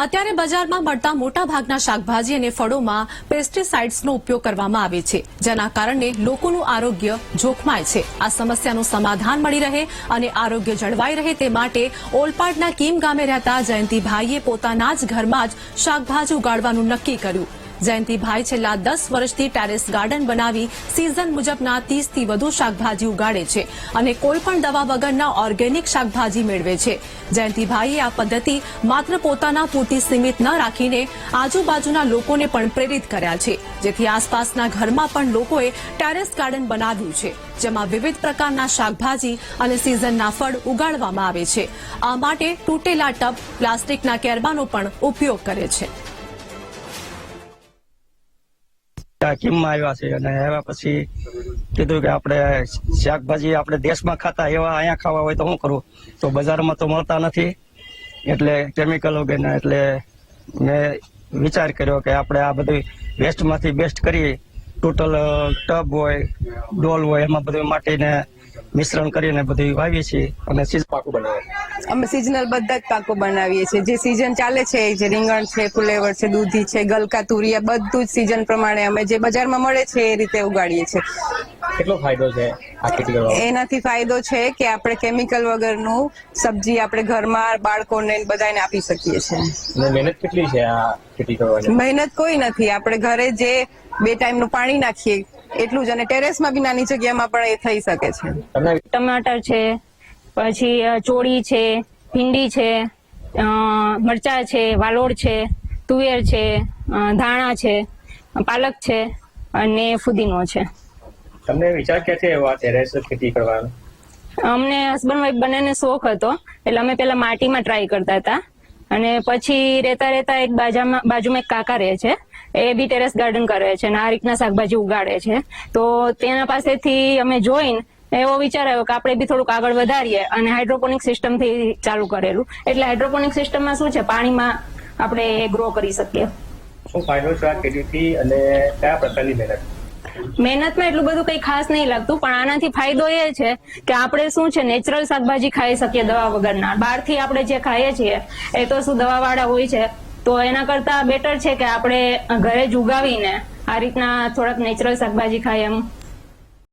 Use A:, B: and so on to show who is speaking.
A: અત્યારે બજારમાં મળતા મોટા ભાગના શાકભાજી અને ફળોમાં પેસ્ટિસાઇડ્સનો ઉપયોગ કરવામાં આવે છે, જેના કારણે લોકોનું આરોગ્ય જોખમાય છે. આ સમસ્યાનું સમાધાન મળી રહે અને આરોગ્ય જળવાઈ રહે તે માટે ઓલપાડના કીમ ગામે રહેતા જયંતિભાઈએ પોતાના જ ઘરમાં જ શાકભાજી ઉગાડવાનું નક્કી કર્યું. જયંતિભાઈ છેલ્લા દસ વર્ષથી ટેરેસ ગાર્ડન બનાવી સિઝન મુજબના ત્રીસથી વધુ શાકભાજી ઉગાડે છે અને કોઈપણ દવા વગરના ઓર્ગેનિક શાકભાજી મેળવે છે. જયંતિભાઈએ આ પદ્ધતિ માત્ર પોતાના પૂરતી સીમિત ન રાખીને આજુબાજુના લોકોને પણ પ્રેરિત કર્યા છે. જેથી આસપાસના ઘરમાં પણ લોકોએ ટેરેસ ગાર્ડન બનાવ્યું છે, જેમાં વિવિધ પ્રકારના શાકભાજી અને સિઝનના ફળ ઉગાડવામાં આવે છે. આ માટે તૂટેલા ટબ, પ્લાસ્ટિકના કેરબાનો પણ ઉપયોગ કરે છે.
B: આ આવ્યા છે અને આવ્યા પછી કીધું કે આપણે શાકભાજી આપણે દેશમાં ખાતા એવા અહીંયા ખાવા હોય તો શું કરવું? તો બજારમાં તો મળતા નથી. એટલે કેમિકલ વગેરે એટલે મેં વિચાર કર્યો કે આપણે આ બધું વેસ્ટમાંથી બેસ્ટ કરી ટોટલ ટબ હોય, ડોલ હોય, એમાં બધું માટીને મિશ્રણ કરીને બધું વાવીએ છીએ અને સીઝ પાકું બનાવે
C: અમે સિઝનલ બધા જ પાકો બનાવીએ છીએ. જે સિઝન ચાલે છે જે રીંગણ છે ફુલેવર છે દૂધી છે ગલકા તુરિયા બધું જ સિઝન પ્રમાણે અમે જે બજારમાં મળે છે એ રીતે ઉગાડીએ છીએ.
D: કેટલો ફાયદો છે
C: એનાથી ફાયદો છે કે આપણે કેમિકલ વગરનું સબ્જી આપણે ઘરમાં બાળકોને બધાને આપી શકીએ છીએ.
D: મહેનત કેટલી છે આ ખેતી કરવાની?
C: મહેનત કોઈ નથી. આપણે ઘરે જે બે ટાઈમનું પાણી નાખીએ એટલું જ અને ટેરેસમાં બી નાની જગ્યામાં પણ એ થઈ શકે છે.
E: ટમાટર છે પછી ચોળી છે ભીંડી છે મરચા છે વાલોડ છે તુવેર છે ધાણા છે પાલક છે અને ફુદીનો છે.
D: તમને વિચાર ક્યાંથી આવ્યો આ ટેરેસ ખેતી કરવાનો?
E: અમને હસબન્ડ વાઈફ બંનેને શોખ હતો એટલે અમે પેલા માટીમાં ટ્રાય કરતા હતા. અને પછી રહેતા રહેતા એક બાજામાં બાજુમાં એક કાકા રહે છે એ બી ટેરેસ ગાર્ડન કરે છે અને આ રીતના શાકભાજી ઉગાડે છે. તો તેના પાસેથી અમે જોઈને એવો વિચાર આવ્યો કે આપણે બી થોડુંક આગળ વધારીએ અને હાઇડ્રોપોનિક સિસ્ટમથી ચાલુ કરેલું. એટલે હાઇડ્રોપોનિક સિસ્ટમમાં શું છે? પાણીમાં આપણે ગ્રો કરી શકીએ.
D: શું ફાયદો છે આ ખેતીથી અને કયા પ્રકારની મહેનત?
E: મહેનતમાં એટલું બધું કઈ ખાસ નહીં લાગતું પણ આનાથી ફાયદો એ છે કે આપણે શું છે નેચરલ શાકભાજી ખાઈ શકીએ દવા વગરના. બહારથી આપણે જે ખાઈએ છીએ એ તો શું દવાવાળા હોય છે? તો એના કરતા બેટર છે કે આપણે ઘરે જ ઉગાવીને આ રીતના થોડાક નેચરલ શાકભાજી ખાઈએ એમ.